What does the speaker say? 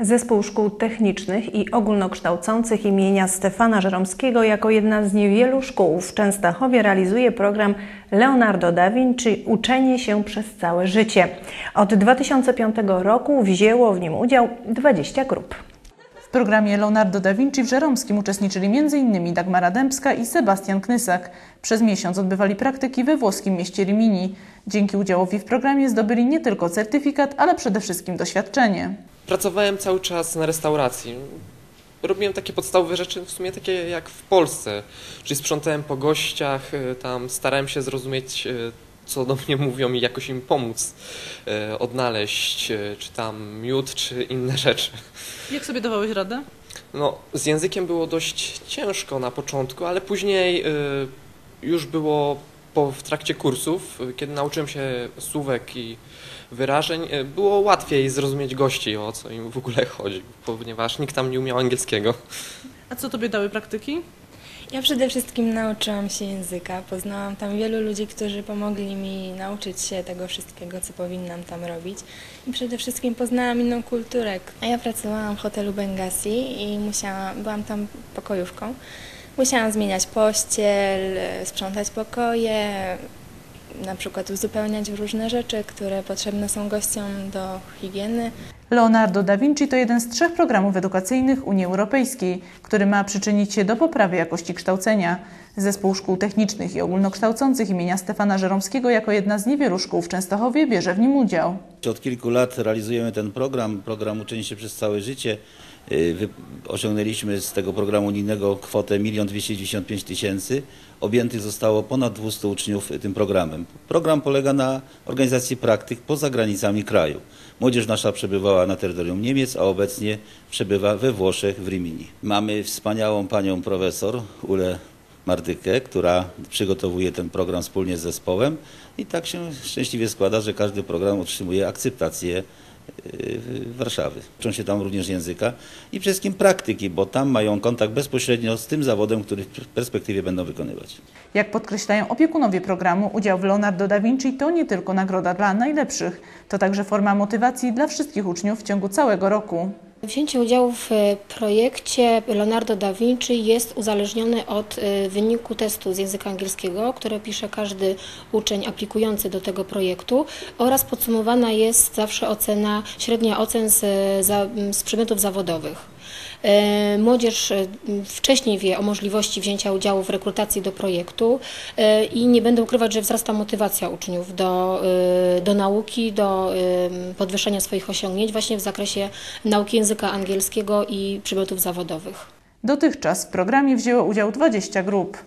Zespół Szkół Technicznych i Ogólnokształcących imienia Stefana Żeromskiego jako jedna z niewielu szkół w Częstochowie realizuje program Leonardo da Vinci Uczenie się przez całe życie. Od 2005 roku wzięło w nim udział 20 grup. W programie Leonardo da Vinci w Żeromskim uczestniczyli m.in. Dagmara Dębska i Sebastian Knysak. Przez miesiąc odbywali praktyki we włoskim mieście Rimini. Dzięki udziałowi w programie zdobyli nie tylko certyfikat, ale przede wszystkim doświadczenie. Pracowałem cały czas na restauracji. Robiłem takie podstawowe rzeczy, w sumie takie jak w Polsce, czyli sprzątałem po gościach, y, tam starałem się zrozumieć, y, co do mnie mówią i jakoś im pomóc y, odnaleźć, y, czy tam miód, czy inne rzeczy. Jak sobie dawałeś radę? No, z językiem było dość ciężko na początku, ale później y, już było po, w trakcie kursów, kiedy nauczyłem się słówek i wyrażeń, było łatwiej zrozumieć gości, o co im w ogóle chodzi, ponieważ nikt tam nie umiał angielskiego. A co tobie dały praktyki? Ja przede wszystkim nauczyłam się języka. Poznałam tam wielu ludzi, którzy pomogli mi nauczyć się tego wszystkiego, co powinnam tam robić. I przede wszystkim poznałam inną kulturę. A ja pracowałam w hotelu Bengasi i musiałam, byłam tam pokojówką. Musiałam zmieniać pościel, sprzątać pokoje, na przykład uzupełniać różne rzeczy, które potrzebne są gościom do higieny. Leonardo da Vinci to jeden z trzech programów edukacyjnych Unii Europejskiej, który ma przyczynić się do poprawy jakości kształcenia. Zespół Szkół Technicznych i Ogólnokształcących imienia Stefana Żeromskiego jako jedna z niewielu szkół w Częstochowie bierze w nim udział. Od kilku lat realizujemy ten program, program Uczeń się przez całe życie. Y, Osiągnęliśmy z tego programu unijnego kwotę 1 295 tysięcy. Objętych zostało ponad 200 uczniów tym programem. Program polega na organizacji praktyk poza granicami kraju. Młodzież nasza przebywała na terytorium Niemiec, a obecnie przebywa we Włoszech, w Rimini. Mamy wspaniałą panią profesor Ulę Mardykę, która przygotowuje ten program wspólnie z zespołem i tak się szczęśliwie składa, że każdy program otrzymuje akceptację Warszawy. Uczą się tam również języka i przede wszystkim praktyki, bo tam mają kontakt bezpośrednio z tym zawodem, który w perspektywie będą wykonywać. Jak podkreślają opiekunowie programu, udział w Leonardo da Vinci to nie tylko nagroda dla najlepszych, to także forma motywacji dla wszystkich uczniów w ciągu całego roku. Wzięcie udziału w e, projekcie Leonardo da Vinci jest uzależnione od e, wyniku testu z języka angielskiego, które pisze każdy uczeń aplikujący do tego projektu oraz podsumowana jest zawsze ocena, średnia ocen z, za, z przedmiotów zawodowych. E, Młodzież e, wcześniej wie o możliwości wzięcia udziału w rekrutacji do projektu e, i nie będę ukrywać, że wzrasta motywacja uczniów do, do nauki, do podwyższenia swoich osiągnięć właśnie w zakresie nauki języka angielskiego i przedmiotów zawodowych. Dotychczas w programie wzięło udział 20 grup.